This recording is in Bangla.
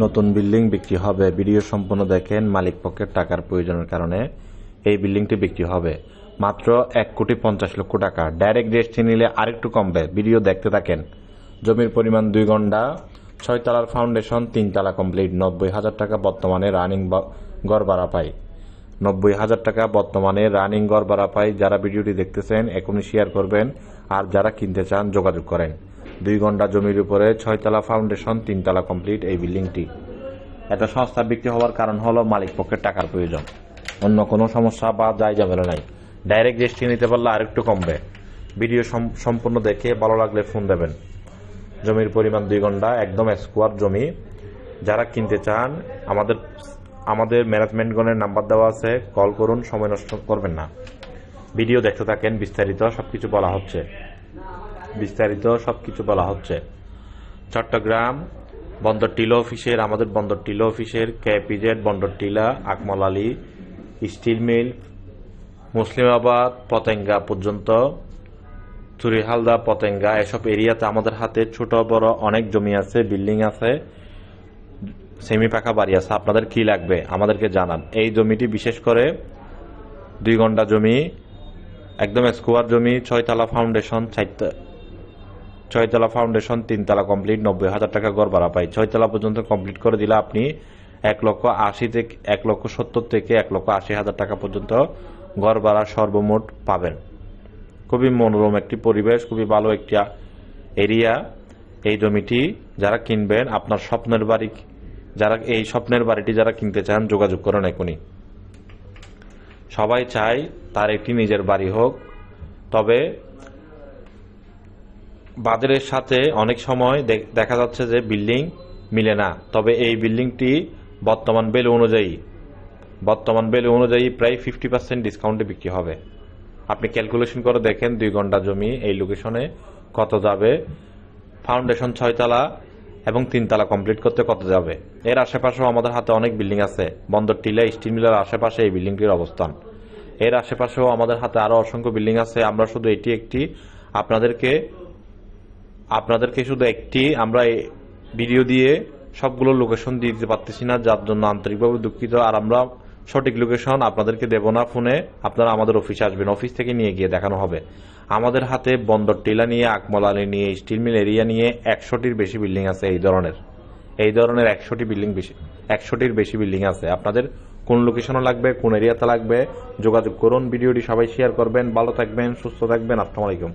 নতুন বিল্ডিং বিক্রি হবে। ভিডিও সম্পূর্ণ দেখেন মালিক পক্ষের টাকার প্রয়োজনের কারণে এই বিল্ডিংটি বিক্রি হবে। মাত্র এক কোটি পঞ্চাশ লক্ষ টাকা। ডাইরেক্ট রেজিস্ট্রি নিলে আরেকটু কমবে। ভিডিও দেখতে থাকেন। জমির পরিমাণ দুই ঘণ্টা, ছয়তলার ফাউন্ডেশন তিন তিনতলা কমপ্লিট, নব্বই হাজার টাকা বর্তমানে রানিং গড় ভাড়া পায়। নব্বই হাজার টাকা বর্তমানে রানিং গড় ভাড়া পায়। যারা ভিডিওটি দেখতেছেন, এখনই শেয়ার করবেন। আর যারা কিনতে চান, যোগাযোগ করেন। দুই ঘণ্টা জমির উপরে ছয়তলা ফাউন্ডেশন, তিনতলা কমপ্লিট এই বিল্ডিংটি। এটা সস্তা বিক্রি হওয়ার কারণ হলো মালিক পক্ষের টাকার প্রয়োজন। অন্য কোনো সমস্যা বা যাই ঝামেলা নাই। ডাইরেক্ট রেজিস্ট্রি নিতে পারলে আরেকটু কমবে। ভিডিও সম- সম্পূর্ণ দেখে ভালো লাগলে ফোন দেবেন। জমির পরিমাণ দুই ঘণ্টা, একদম স্কোয়ার জমি। যারা কিনতে চান, আমাদের আমাদের ম্যানেজমেন্টগণের নাম্বার দেওয়া আছে কল করুন, সময় নষ্ট করবেন না। ভিডিও দেখতে থাকেন, বিস্তারিত সবকিছু বলা হচ্ছে। বিস্তারিত সবকিছু বলা হচ্ছে। চট্টগ্রাম, বন্দর টিলা অফিসের, আমাদের বন্দর টিলা অফিসের, KPZ, Bandar Tila, Akmal Ali, steel mill, Muslimabad, Patenga পর্যন্ত, চুরিহালদা, পতেঙ্গা, এসব এরিয়াতে আমাদের হাতে ছোট, বড় অনেক জমি আছে, বিল্ডিং আছে, সেমি পাকা বাড়ি আছে। আপনাদের কি লাগবে আমাদেরকে জানান। এই জমিটি বিশেষ করে দুই ঘণ্টা জমি, একদম স্কোয়ার জমি, ছয়তলা ফাউন্ডেশন চারটা ছয়তলা ফাউন্ডেশন, তিনতলা কমপ্লিট, নব্বই হাজার টাকা গড় ভাড়া পাই ছয়তলা পর্যন্ত কমপ্লিট করে দিলে আপনি এক লক্ষ আশি থেকে, এক লক্ষ সত্তর থেকে এক লক্ষ আশি হাজার টাকা পর্যন্ত গড় ভাড়া সর্বমোট পাবেন। খুবই মনোরম একটি পরিবেশ, খুবই ভালো একটি এরিয়া এই জমিটি যারা কিনবেন, আপনার স্বপ্নের বাড়ি, যারা এই স্বপ্নের বাড়িটি যারা কিনতে চান, যোগাযোগ করেন এখনই। সবাই চায় তার একটি নিজের বাড়ি হোক, তবে বাজারের সাথে অনেক সময় দেখা যাচ্ছে যে বিল্ডিং মিলে না। তবে এই বিল্ডিংটি বর্তমান বেল অনুযায়ী, বর্তমান বেল অনুযায়ী প্রায় ফিফটি পার্সেন্ট ডিসকাউন্টে বিক্রি হবে। আপনি ক্যালকুলেশন করে দেখেন দুই ঘণ্টা জমি এই লোকেশনে কত যাবে ফাউন্ডেশন ছয়তলা এবং তিনতলা কমপ্লিট করতে কত যাবে। এর আশেপাশেও আমাদের হাতে অনেক বিল্ডিং আছে। বন্দর টিলা, স্টিল মিলের আশেপাশে এই বিল্ডিংটির অবস্থান। এর আশেপাশেও আমাদের হাতে আরও অসংখ্য বিল্ডিং আছে। আমরা শুধু এটি একটি আপনাদেরকে আপনাদেরকে শুধু একটি, আমরা ভিডিও দিয়ে সবগুলো লোকেশন দিয়ে দিতে পারতেছি না, যার জন্য আন্তরিকভাবে দুঃখিত। আর আমরা সঠিক লোকেশন আপনাদেরকে দেব না, ফোনে আপনারা আমাদের অফিসে আসবেন। অফিস থেকে নিয়ে গিয়ে দেখানো হবে। আমাদের হাতে বন্দর টিলা নিয়ে, আকমল আলী নিয়ে, স্টিল মিল এরিয়া নিয়ে একশোটির বেশি বিল্ডিং আছে এই ধরনের। এই ধরনের একশোটি বিল্ডিং বেশি একশোটির বেশি বিল্ডিং আছে। আপনাদের কোন লোকেশনে লাগবে, কোন এরিয়াতে লাগবে, যোগাযোগ করুন। ভিডিওটি সবাই শেয়ার করবেন। ভালো থাকবেন, সুস্থ থাকবেন। আসসালামু আলাইকুম।